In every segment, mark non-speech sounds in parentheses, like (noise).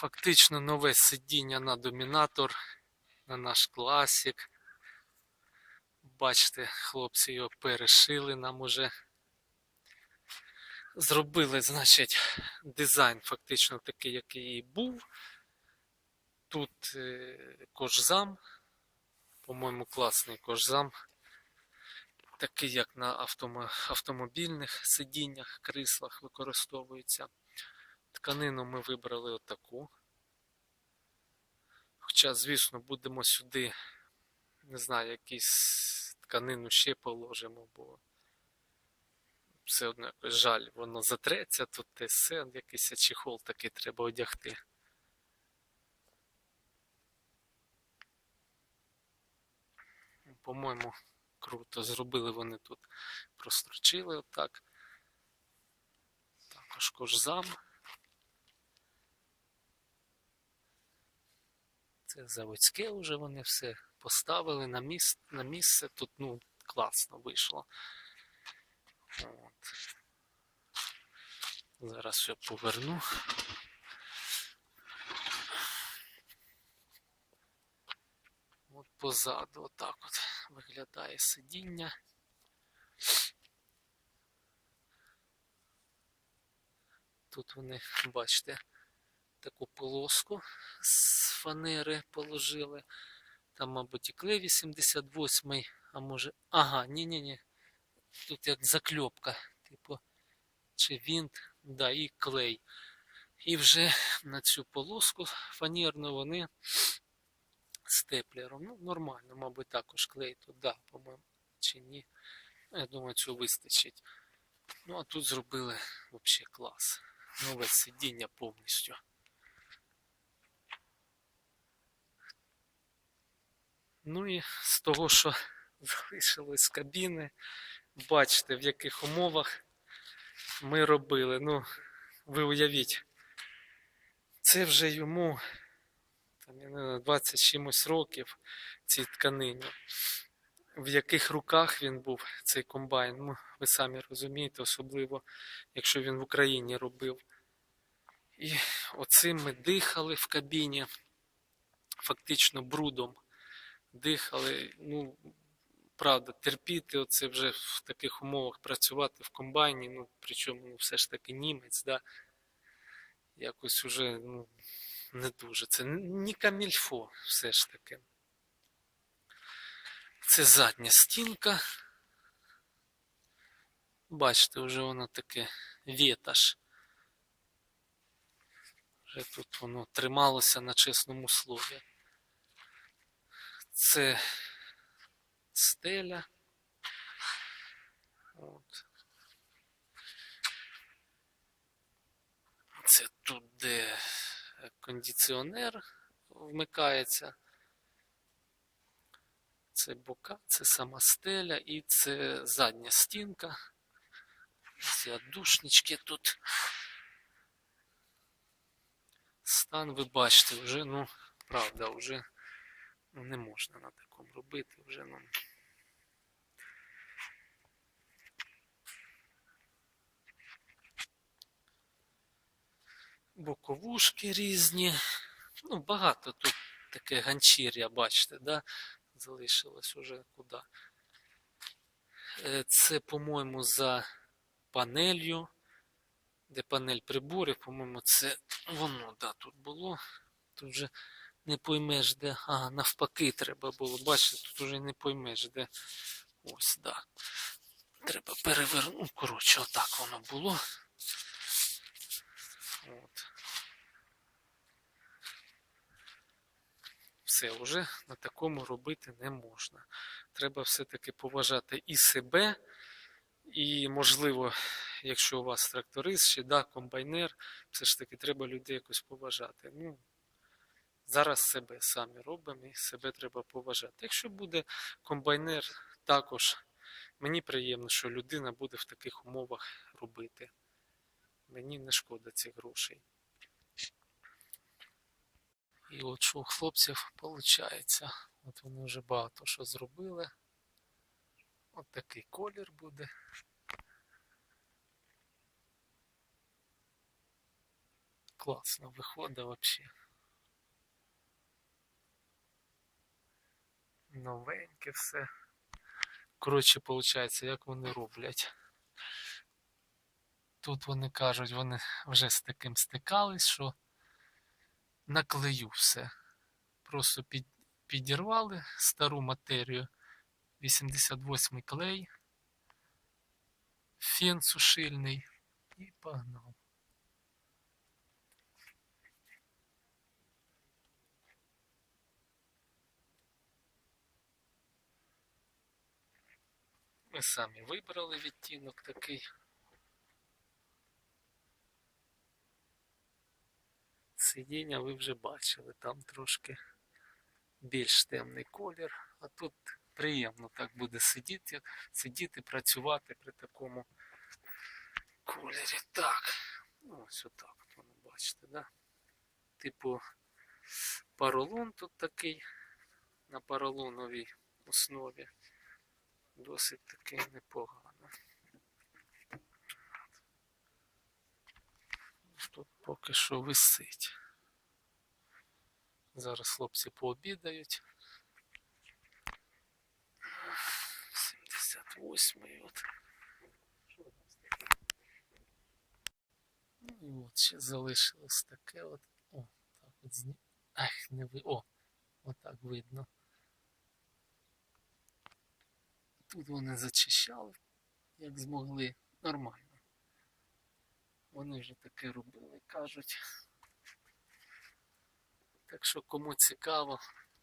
Фактично нове сидіння на домінатор, на наш класік. Бачите, хлопці його перешили нам уже. Зробили, значить, дизайн фактично такий, який і був. Тут е, кожзам, по-моєму, класний кожзам. Такий, як на автомо- автомобільних сидіннях, кріслах використовується. Тканину ми вибрали отаку. Хоча, звісно, будемо сюди, не знаю, якісь тканину ще положимо, бо все одно якось жаль, воно затреться, тут те все, якийсь чехол такий треба одягти. По-моєму, круто зробили вони тут. Прострочили отак. Також кожзам. Це заводське вже вони все поставили на місце, на місце. Тут ну, класно вийшло. От. Зараз я поверну. От позаду отак от виглядає сидіння. Тут вони, бачите, таку полоску з фанери положили. Там, мабуть, і клей 88-й, а може. Ага, ні-ні-ні. Тут як закльопка, типу, чи вінт, да, і клей. І вже на цю полоску фанерну вони степлером. Ну, нормально, мабуть, також клей тут, да, по-моєму, чи ні. Ну, Я думаю, цього вистачить. Ну, а тут зробили взагалі клас. Нове сидіння повністю. Ну і з того, що (laughs) залишилось кабіни, бачите, в яких умовах ми робили. Ну, ви уявіть, це вже йому там, я не знаю, 20 чимось років цій тканині. В яких руках він був цей комбайн, ну, ви самі розумієте, особливо, якщо він в Україні робив. І оцим ми дихали в кабіні, фактично брудом дихали. Ну, правда, терпіти оце вже в таких умовах працювати в комбайні, ну, причому ну, все ж таки німець, да, якось уже ну, не дуже. Це не камільфо все ж таки. Це задня стінка. Бачите, вже воно таке вєтаж. Вже тут воно трималося на чесному слові. Це стеля. От. Це тут, де кондиціонер вмикається. Це бока, це сама стеля і це задня стінка. Ці отдушнички тут. Стан ви бачите, вже, ну, правда, вже ну, не можна на такому робити, вже ну. Боковушки різні. Ну, багато тут таке ганчір'я, бачите, да? залишилось уже куди. Е, Це, по-моєму, за панелью, де панель приборів, по-моєму, це воно, да, тут було. Тут вже не поймеш, де. Ага, навпаки треба було. Бачите, тут вже не поймеш, де. Ось, да. Треба перевернути. Ну, коротше, отак воно було. От. Все, вже на такому робити не можна. Треба все-таки поважати і себе, і, можливо, якщо у вас тракторист чи да, комбайнер, все ж таки треба людей якось поважати. Ну, зараз себе самі робимо і себе треба поважати. Якщо буде комбайнер, також мені приємно, що людина буде в таких умовах робити. Мені не шкода цих грошей. І от що у хлопців виходить. От вони вже багато що зробили. От такий колір буде. класно виходить взагалі. Новеньке все. Коротше, виходить, як вони роблять. Тут вони кажуть, вони вже з таким стикались, що наклею все. Просто під, підірвали стару матерію. 88 клей, фен сушильний і погнав. Ми самі вибрали відтінок такий. Сидіння ви вже бачили, там трошки більш темний колір, а тут приємно так буде сидіти, сидіти, працювати при такому кольорі. Так, ось отак от воно бачите, да? Типу паролон тут такий на поролоновій основі. Досить таки непогано. Тут поки що висить. Зараз хлопці пообідають. 78-й от. Ну і от ще залишилось таке от. О, так от зні... Ах, не ви. О! Отак видно. Тут вони зачищали, як змогли. Нормально. Вони вже таке робили, кажуть. Так що кому цікаво,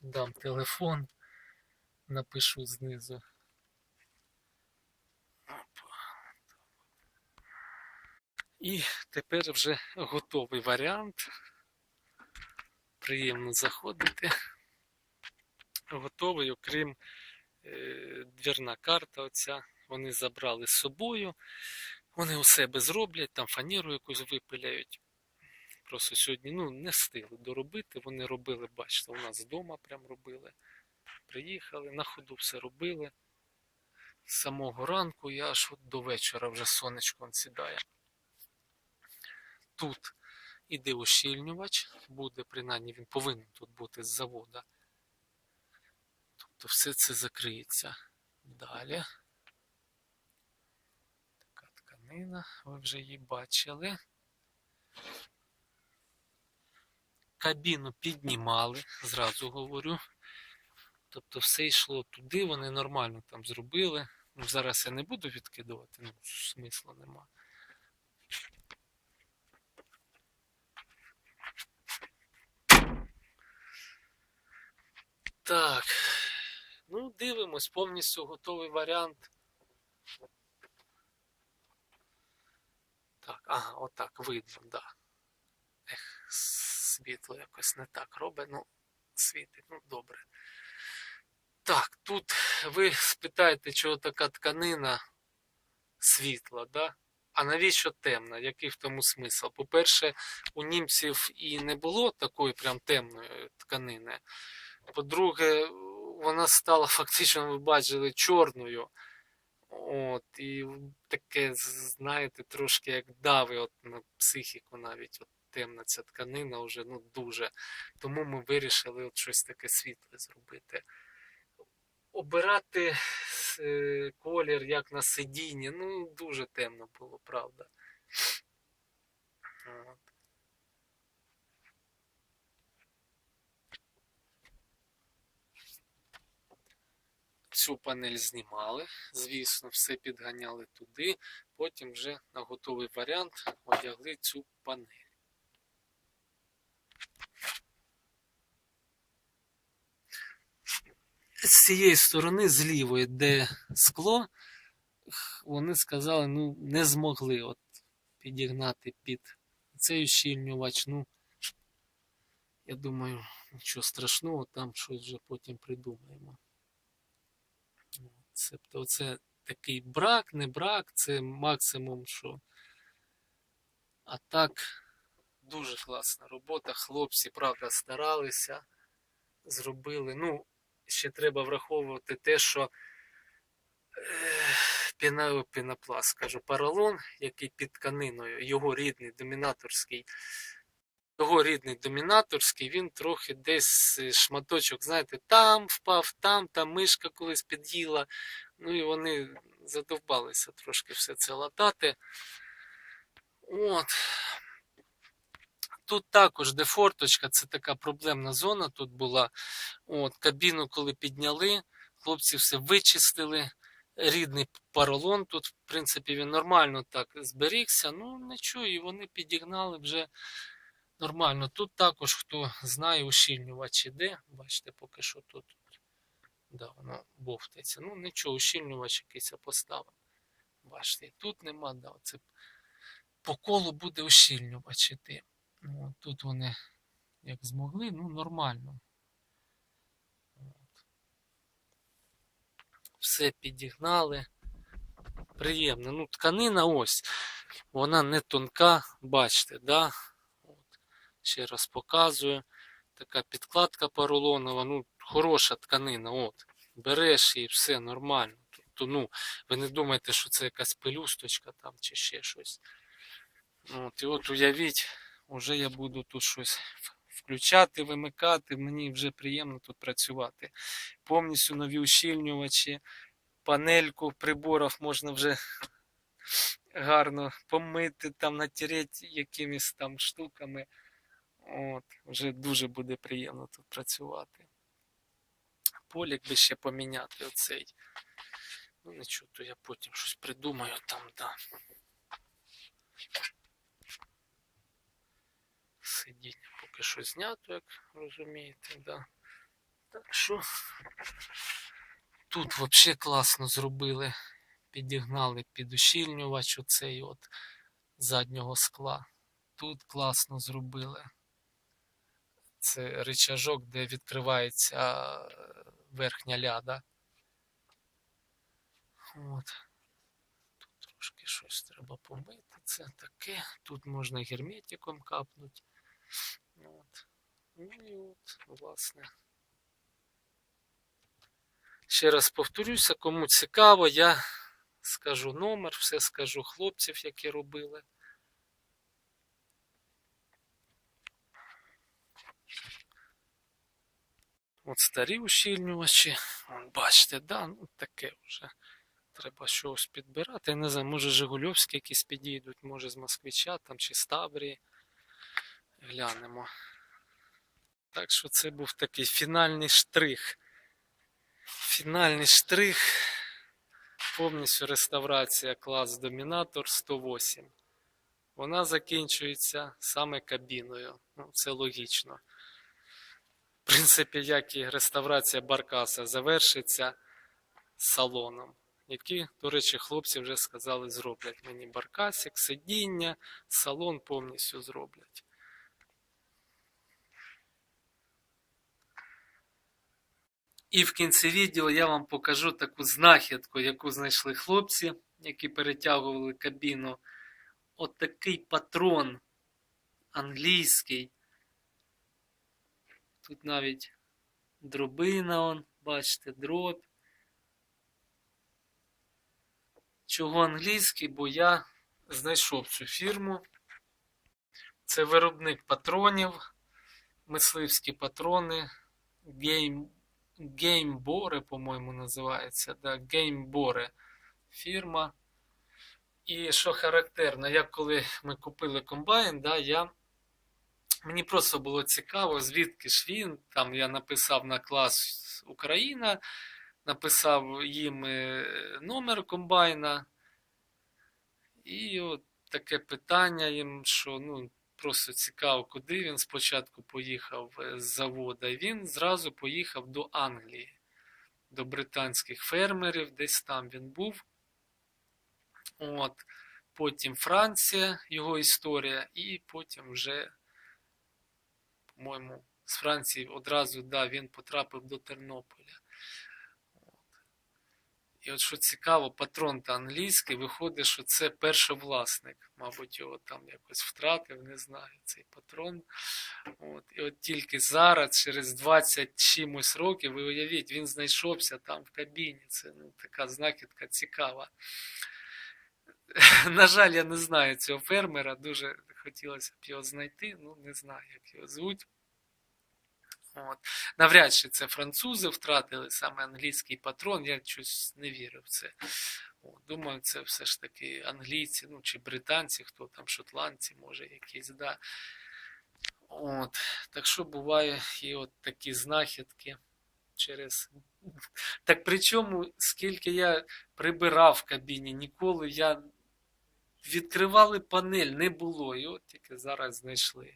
дам телефон, напишу знизу. І тепер вже готовий варіант. Приємно заходити. Готовий, окрім двірна карта оця. Вони забрали з собою. Вони у себе зроблять, там фанеру якусь випиляють. Просто сьогодні ну, не встигли доробити. Вони робили, бачите, у нас вдома прям робили. Приїхали, на ходу все робили. З самого ранку я аж от до вечора вже сонечко сідає. Тут іде ущільнювач, буде, принаймні він повинен тут бути з завода. Тобто все це закриється. Далі. Така тканина, ви вже її бачили. Кабіну піднімали, зразу говорю. Тобто все йшло туди, вони нормально там зробили. Ну, зараз я не буду відкидувати, ну, смисла нема. Так. Ну, дивимось, повністю готовий варіант. Так, ага, отак видно, да. Ех, світло якось не так робить, ну, світить, ну добре. Так, тут ви спитаєте, чого така тканина світла, да? А навіщо темна? Який в тому смисл? По-перше, у німців і не було такої прям темної тканини. По-друге, вона стала фактично, ви бачили, чорною. От, і таке, знаєте, трошки як дави от, на психіку навіть от, темна ця тканина вже ну, дуже. Тому ми вирішили от щось таке світле зробити. Обирати е, колір як на сидінні, ну дуже темно було, правда. От. Цю панель знімали, звісно, все підганяли туди, потім вже на готовий варіант одягли цю панель. З цієї сторони, з лівої, де скло, вони сказали, ну, не змогли от підігнати під цей ущільнювач. Ну, я думаю, нічого страшного, там щось вже потім придумаємо. Тобто це такий брак, не брак, це максимум, що. А так, дуже класна робота. Хлопці, правда, старалися, зробили. Ну, ще треба враховувати те, що піна, пінопласт, кажу, поролон, який під тканиною, його рідний домінаторський його рідний домінаторський, він трохи десь е, шматочок, знаєте, там впав, там, там мишка колись під'їла. Ну і вони задовбалися трошки все це латати. От. Тут також, де форточка, це така проблемна зона тут була. От, кабіну, коли підняли, хлопці все вичистили. Рідний поролон тут, в принципі, він нормально так зберігся. Ну, нічого, і вони підігнали вже нормально. Тут також, хто знає, ущільнювач іде. Бачите, поки що тут. Да, воно бовтається. Ну, нічого, ущільнювач якийсь поставив. Бачите, тут нема, да, це по колу буде ущільнювач іти. Ну, тут вони як змогли, ну нормально. Все підігнали. Приємно. Ну, тканина ось. Вона не тонка, бачите, да? Ще раз показую. Така підкладка поролонова, ну, хороша тканина. От. Береш і все нормально. Тобто, ну, ви не думайте, що це якась пелюсточка там чи ще щось. От, і от уявіть, уже я буду тут щось включати, вимикати, мені вже приємно тут працювати. Повністю нові ущільнювачі, панельку приборів можна вже (laughs) гарно помити, там натереть якимись там штуками. От, вже дуже буде приємно тут працювати. Полік би ще поміняти оцей. Ну нічого, то я потім щось придумаю там, да. Сидіння поки що знято, як розумієте, да. Так що тут взагалі класно зробили. Підігнали під ущільнювач оцей от заднього скла. Тут класно зробили. Це рычажок, де відкривається е, верхня ляда. От. Тут трошки щось треба помити. Це таке. Тут можна герметиком капнути. От. Ну і от, власне. Ще раз повторюся, кому цікаво, я скажу номер, все скажу хлопців, які робили. От старі ущільнювачі. Бачите, да, ну таке вже. Треба щось підбирати. Я не знаю, може Жигульовські якісь підійдуть, може з Москвича там чи з Таврії. Глянемо. Так що це був такий фінальний штрих. Фінальний штрих. Повністю реставрація клас Домінатор 108. Вона закінчується саме кабіною. Ну, це логічно. Принципі, як і реставрація Баркаса завершиться салоном, які, до речі, хлопці вже сказали, зроблять мені баркасик, сидіння, салон повністю зроблять. І в кінці відео я вам покажу таку знахідку, яку знайшли хлопці, які перетягували кабіну. Отакий патрон англійський. Тут навіть дробина, он, бачите, дробь. Чого англійський, бо я знайшов цю фірму. Це виробник патронів, мисливські патрони, Game, Gamebore, по-моєму, називається. Да, Gamebore фірма. І що характерно, я коли ми купили комбайн, да, я Мені просто було цікаво, звідки ж він. Там я написав на клас Україна, написав їм е, номер комбайна. І от таке питання їм, що ну, просто цікаво, куди він спочатку поїхав е, з завода. Він зразу поїхав до Англії, до британських фермерів, десь там він був. От. Потім Франція, його історія, і потім вже по-моєму, з Франції одразу да, він потрапив до Тернополя. От. І от що цікаво, патрон та англійський виходить, що це першовласник. Мабуть, його там якось втратив, не знаю, цей патрон. От. І от тільки зараз, через 20 чимось років, ви уявіть, він знайшовся там в кабіні. Це ну, така знахідка цікава. (laughs) На жаль, я не знаю цього фермера, дуже хотілося б його знайти, ну не знаю, як його звуть. От. Навряд чи це французи втратили саме англійський патрон, я щось не вірю в це. Думаю, це все ж таки англійці, ну чи британці, хто там, шотландці, може, якісь, да. От. Так що буває і от такі знахідки через. Так причому, скільки я прибирав в кабіні, ніколи я відкривали панель, не було. І от тільки зараз знайшли.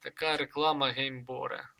Така реклама геймбора.